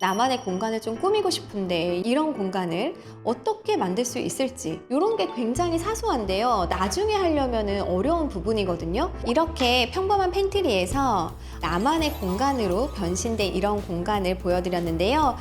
나만의 공간을 좀 꾸미고 싶은데 이런 공간을 어떻게 만들 수 있을지 이런 게 굉장히 사소한데요. 나중에 하려면 어려운 부분이거든요. 이렇게 평범한 팬트리에서 나만의 공간으로 변신된 이런 공간을 보여드렸는데요.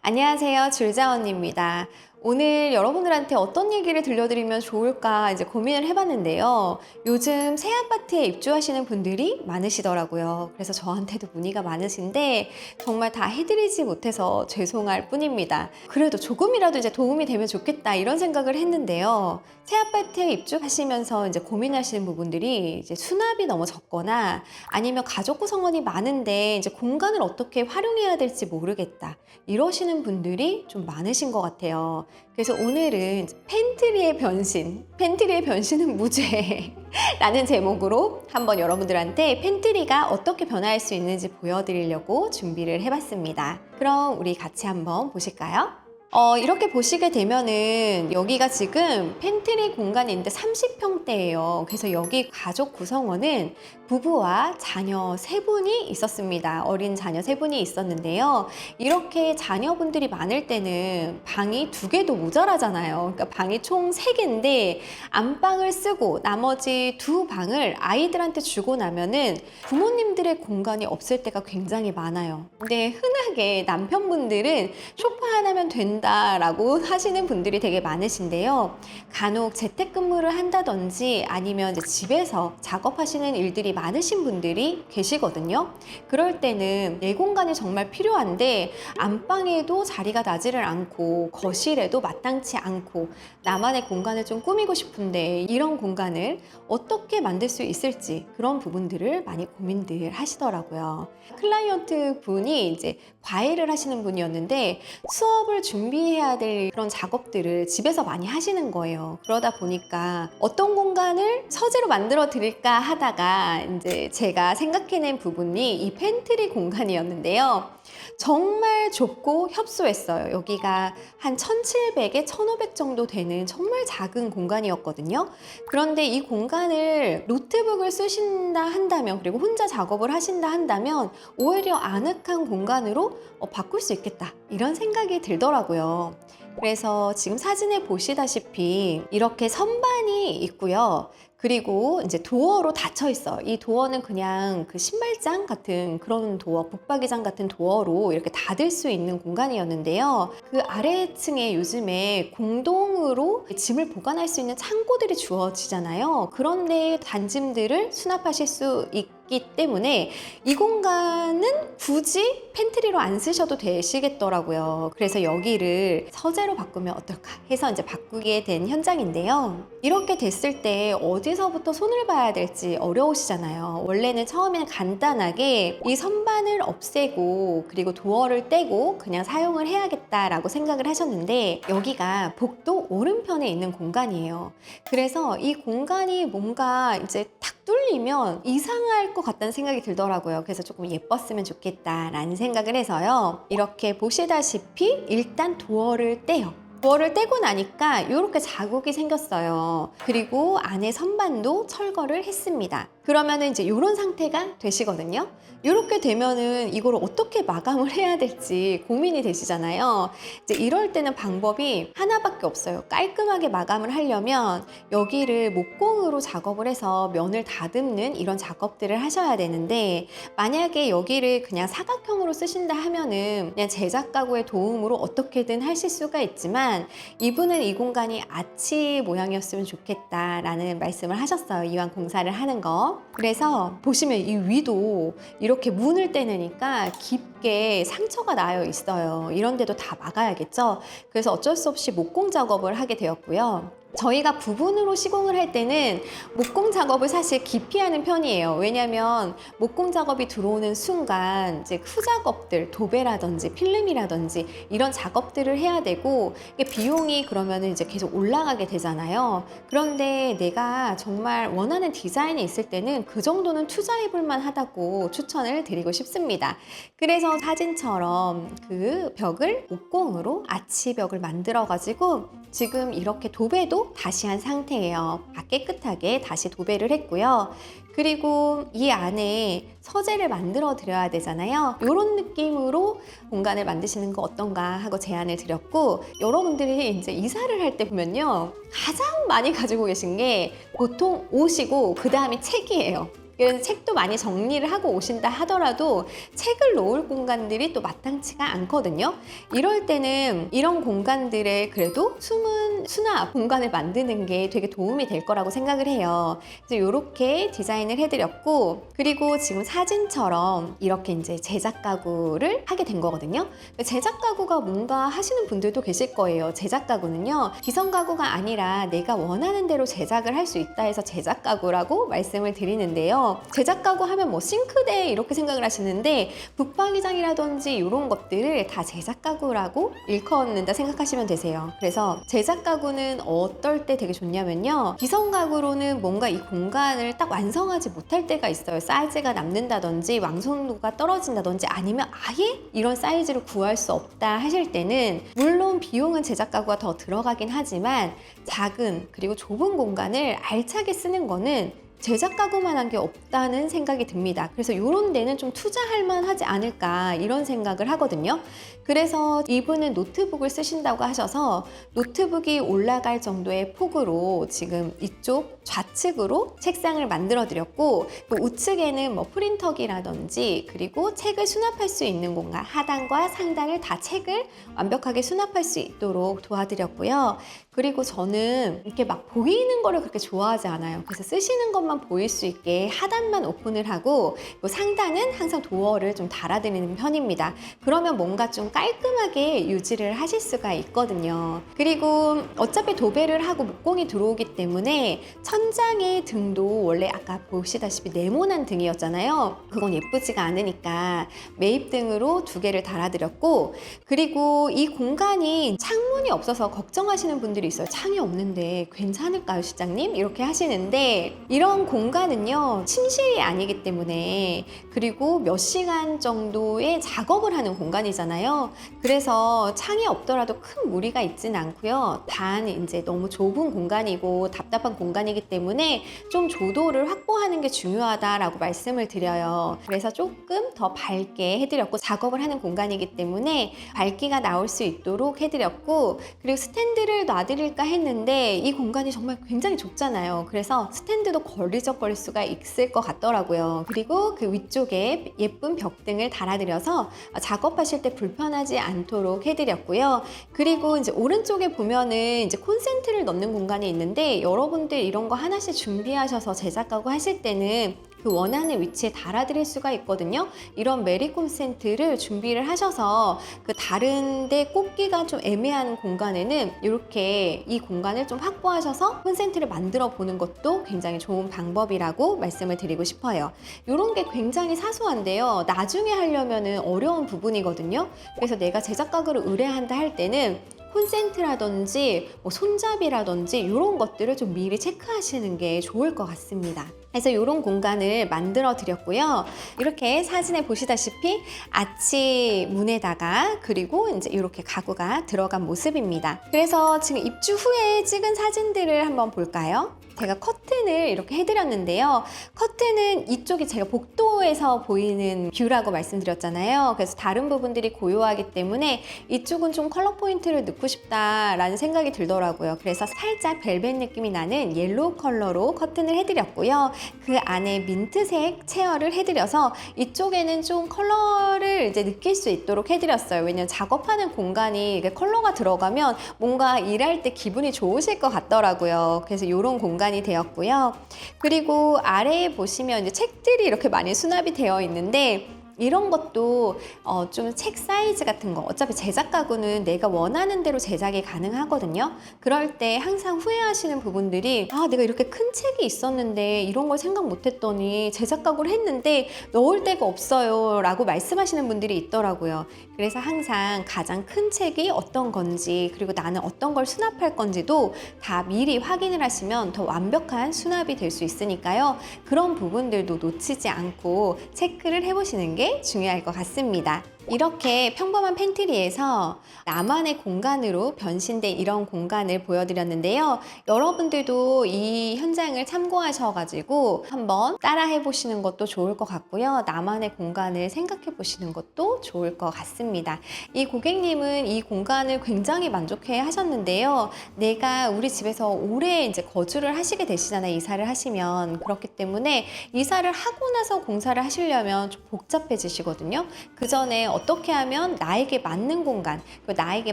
안녕하세요. 줄자 언니입니다. 오늘 여러분들한테 어떤 얘기를 들려드리면 좋을까 이제 고민을 해봤는데요. 요즘 새 아파트에 입주하시는 분들이 많으시더라고요. 그래서 저한테도 문의가 많으신데 정말 다 해드리지 못해서 죄송할 뿐입니다. 그래도 조금이라도 이제 도움이 되면 좋겠다 이런 생각을 했는데요. 새 아파트에 입주하시면서 이제 고민하시는 부분들이 이제 수납이 너무 적거나 아니면 가족 구성원이 많은데 이제 공간을 어떻게 활용해야 될지 모르겠다 이러시는 분들이 좀 많으신 것 같아요. 그래서 오늘은 팬트리의 변신, 팬트리의 변신은 무죄. 라는 제목으로 한번 여러분들한테 팬트리가 어떻게 변화할 수 있는지 보여드리려고 준비를 해봤습니다. 그럼 우리 같이 한번 보실까요? 어, 이렇게 보시게 되면은 여기가 지금 팬트리 공간인데 30평대예요. 그래서 여기 가족 구성원은 부부와 자녀 세 분이 있었습니다. 어린 자녀 세 분이 있었는데요. 이렇게 자녀분들이 많을 때는 방이 두 개도 모자라잖아요. 그러니까 방이 총 세 개인데 안방을 쓰고 나머지 두 방을 아이들한테 주고 나면은 부모님들의 공간이 없을 때가 굉장히 많아요. 근데 흔하게 남편분들은 소파 하나면 된다라고 하시는 분들이 되게 많으신데요. 간혹 재택근무를 한다든지 아니면 집에서 작업하시는 일들이 많 으신 분들이 계시거든요. 그럴 때는 내 공간이 정말 필요한데 안방에도 자리가 나지를 않고 거실에도 마땅치 않고 나만의 공간을 좀 꾸미고 싶은데 이런 공간을 어떻게 만들 수 있을지 그런 부분들을 많이 고민들 하시더라고요. 클라이언트 분이 이제 과외를 하시는 분이었는데 수업을 준비해야 될 그런 작업들을 집에서 많이 하시는 거예요. 그러다 보니까 어떤 공간을 서재로 만들어 드릴까 하다가 이제 제가 생각해낸 부분이 이 팬트리 공간이었는데요. 정말 좁고 협소했어요. 여기가 한 1700에 1500 정도 되는 정말 작은 공간이었거든요. 그런데 이 공간을 노트북을 쓰신다 한다면 그리고 혼자 작업을 하신다 한다면 오히려 아늑한 공간으로 어, 바꿀 수 있겠다 이런 생각이 들더라고요. 그래서 지금 사진에 보시다시피 이렇게 선반이 있고요. 그리고 이제 도어로 닫혀 있어요. 이 도어는 그냥 그 신발장 같은 그런 도어, 붙박이장 같은 도어로 이렇게 닫을 수 있는 공간이었는데요. 그 아래층에 요즘에 공동으로 짐을 보관할 수 있는 창고들이 주어지잖아요. 그런데 단짐들을 수납하실 수 있 기 때문에 이 공간은 굳이 팬트리로 안 쓰셔도 되시겠더라고요. 그래서 여기를 서재로 바꾸면 어떨까 해서 이제 바꾸게 된 현장인데요. 이렇게 됐을 때 어디서부터 손을 봐야 될지 어려우시잖아요. 원래는 처음에는 간단하게 이 선반을 없애고 그리고 도어를 떼고 그냥 사용을 해야겠다라고 생각을 하셨는데 여기가 복도 오른편에 있는 공간이에요. 그래서 이 공간이 뭔가 이제 탁 뚫리면 이상할 것 같다는 생각이 들더라고요. 그래서 조금 예뻤으면 좋겠다라는 생각을 해서요. 이렇게 보시다시피 일단 도어를 떼요. 도어를 떼고 나니까 이렇게 자국이 생겼어요. 그리고 안에 선반도 철거를 했습니다. 그러면은 이제 이런 상태가 되시거든요. 이렇게 되면은 이걸 어떻게 마감을 해야 될지 고민이 되시잖아요. 이제 이럴 때는 방법이 하나밖에 없어요. 깔끔하게 마감을 하려면 여기를 목공으로 작업을 해서 면을 다듬는 이런 작업들을 하셔야 되는데 만약에 여기를 그냥 사각형으로 쓰신다 하면은 그냥 제작 가구의 도움으로 어떻게든 하실 수가 있지만 이분은 이 공간이 아치 모양이었으면 좋겠다라는 말씀을 하셨어요. 이왕 공사를 하는 거. 그래서 보시면 이 위도 이렇게 문을 떼내니까 깊게 상처가 나여 있어요. 이런 데도 다 막아야겠죠. 그래서 어쩔 수 없이 목공 작업을 하게 되었고요. 저희가 부분으로 시공을 할 때는 목공 작업을 사실 깊이 하는 편이에요. 왜냐하면 목공 작업이 들어오는 순간 이제 후작업들, 도배라든지 필름이라든지 이런 작업들을 해야 되고 비용이 그러면 이제 계속 올라가게 되잖아요. 그런데 내가 정말 원하는 디자인이 있을 때는 그 정도는 투자해볼 만하다고 추천을 드리고 싶습니다. 그래서 사진처럼 그 벽을 목공으로 아치벽을 만들어가지고 지금 이렇게 도배도 다시 한 상태예요. 다 깨끗하게 다시 도배를 했고요. 그리고 이 안에 서재를 만들어 드려야 되잖아요. 이런 느낌으로 공간을 만드시는 거 어떤가 하고 제안을 드렸고 여러분들이 이제 이사를 할 때 보면요. 가장 많이 가지고 계신 게 보통 옷이고 그 다음이 책이에요. 그래서 책도 많이 정리를 하고 오신다 하더라도 책을 놓을 공간들이 또 마땅치가 않거든요. 이럴 때는 이런 공간들에 그래도 숨은 수납 공간을 만드는 게 되게 도움이 될 거라고 생각을 해요. 그래서 이렇게 디자인을 해드렸고 그리고 지금 사진처럼 이렇게 이제 제작 가구를 하게 된 거거든요. 제작 가구가 뭔가 하시는 분들도 계실 거예요. 제작 가구는요 기성 가구가 아니라 내가 원하는 대로 제작을 할 수 있다 해서 제작 가구라고 말씀을 드리는데요. 제작 가구 하면 뭐 싱크대 이렇게 생각을 하시는데 북박이장이라든지 이런 것들을 다 제작 가구라고 일컫는다 생각하시면 되세요. 그래서 제작 가구는 어떨 때 되게 좋냐면요. 기성 가구로는 뭔가 이 공간을 딱 완성하지 못할 때가 있어요. 사이즈가 남는다든지 완성도가 떨어진다든지 아니면 아예 이런 사이즈를 구할 수 없다 하실 때는 물론 비용은 제작 가구가 더 들어가긴 하지만 작은 그리고 좁은 공간을 알차게 쓰는 거는 제작 가구만 한 게 없다는 생각이 듭니다. 그래서 이런 데는 좀 투자할 만하지 않을까 이런 생각을 하거든요. 그래서 이분은 노트북을 쓰신다고 하셔서 노트북이 올라갈 정도의 폭으로 지금 이쪽 좌측으로 책상을 만들어 드렸고 그 우측에는 뭐 프린터기라든지 그리고 책을 수납할 수 있는 공간 하단과 상단을 다 책을 완벽하게 수납할 수 있도록 도와드렸고요. 그리고 저는 이렇게 막 보이는 거를 그렇게 좋아하지 않아요. 그래서 쓰시는 것만 보일 수 있게 하단만 오픈을 하고 그 상단은 항상 도어를 좀 달아드리는 편입니다. 그러면 뭔가 좀 깔끔하게 유지를 하실 수가 있거든요. 그리고 어차피 도배를 하고 목공이 들어오기 때문에 천장의 등도 원래 아까 보시다시피 네모난 등이었잖아요. 그건 예쁘지가 않으니까 매입등으로 두 개를 달아드렸고 그리고 이 공간이 창문이 없어서 걱정하시는 분들이 있어요. 창이 없는데 괜찮을까요, 시장님? 이렇게 하시는데 이런 공간은요 침실이 아니기 때문에 그리고 몇 시간 정도의 작업을 하는 공간이잖아요. 그래서 창이 없더라도 큰 무리가 있지는 않고요. 단 이제 너무 좁은 공간이고 답답한 공간이기 때문에 좀 조도를 확보하는 게 중요하다라고 말씀을 드려요. 그래서 조금 더 밝게 해드렸고 작업을 하는 공간이기 때문에 밝기가 나올 수 있도록 해드렸고 그리고 스탠드를 놔드릴까 했는데 이 공간이 정말 굉장히 좁잖아요. 그래서 스탠드도 걸리적거릴 수가 있을 것 같더라고요. 그리고 그 위쪽에 예쁜 벽등을 달아드려서 작업하실 때 불편하지 않도록 해드렸고요. 그리고 이제 오른쪽에 보면은 이제 콘센트를 넣는 공간이 있는데 여러분들 이런 거 하나씩 준비하셔서 제작하고 하실 때는 그 원하는 위치에 달아드릴 수가 있거든요. 이런 메리 콘센트를 준비를 하셔서 그 다른데 꽂기가 좀 애매한 공간에는 이렇게 이 공간을 좀 확보하셔서 콘센트를 만들어 보는 것도 굉장히 좋은 방법이라고 말씀을 드리고 싶어요. 이런 게 굉장히 사소한데요. 나중에 하려면은 어려운 부분이거든요. 그래서 내가 제작 가구를 의뢰한다 할 때는 콘센트라든지 뭐 손잡이라든지 이런 것들을 좀 미리 체크하시는 게 좋을 것 같습니다. 그래서 이런 공간을 만들어 드렸고요. 이렇게 사진에 보시다시피 아치 문에다가 그리고 이제 이렇게 가구가 들어간 모습입니다. 그래서 지금 입주 후에 찍은 사진들을 한번 볼까요? 제가 커튼을 이렇게 해드렸는데요. 커튼은 이쪽이 제가 복도에서 보이는 뷰라고 말씀드렸잖아요. 그래서 다른 부분들이 고요하기 때문에 이쪽은 좀 컬러 포인트를 넣고 싶다라는 생각이 들더라고요. 그래서 살짝 벨벳 느낌이 나는 옐로우 컬러로 커튼을 해드렸고요. 그 안에 민트색 체어를 해드려서 이쪽에는 좀 컬러를 이제 느낄 수 있도록 해드렸어요. 왜냐면 작업하는 공간이 컬러가 들어가면 뭔가 일할 때 기분이 좋으실 것 같더라고요. 그래서 이런 공간 이 되었고요. 그리고 아래에 보시면 이제 책들이 이렇게 많이 수납이 되어 있는데 이런 것도 어, 좀 책 사이즈 같은 거 어차피 제작 가구는 내가 원하는 대로 제작이 가능하거든요. 그럴 때 항상 후회하시는 부분들이 아 내가 이렇게 큰 책이 있었는데 이런 걸 생각 못했더니 제작 가구를 했는데 넣을 데가 없어요 라고 말씀하시는 분들이 있더라고요. 그래서 항상 가장 큰 책이 어떤 건지 그리고 나는 어떤 걸 수납할 건지도 다 미리 확인을 하시면 더 완벽한 수납이 될 수 있으니까요. 그런 부분들도 놓치지 않고 체크를 해보시는 게 중요할 것 같습니다. 이렇게 평범한 팬트리에서 나만의 공간으로 변신된 이런 공간을 보여드렸는데요. 여러분들도 이 현장을 참고하셔가지고 한번 따라해 보시는 것도 좋을 것 같고요. 나만의 공간을 생각해 보시는 것도 좋을 것 같습니다. 이 고객님은 이 공간을 굉장히 만족해 하셨는데요. 내가 우리 집에서 오래 이제 거주를 하시게 되시잖아요. 이사를 하시면. 그렇기 때문에 이사를 하고 나서 공사를 하시려면 좀 복잡해지시거든요. 그 전에 어떻게 하면 나에게 맞는 공간, 나에게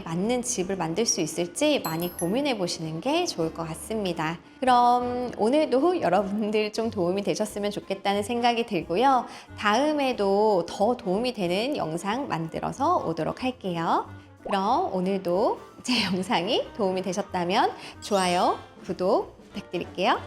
맞는 집을 만들 수 있을지 많이 고민해 보시는 게 좋을 것 같습니다. 그럼 오늘도 여러분들 좀 도움이 되셨으면 좋겠다는 생각이 들고요. 다음에도 더 도움이 되는 영상 만들어서 오도록 할게요. 그럼 오늘도 제 영상이 도움이 되셨다면 좋아요, 구독 부탁드릴게요.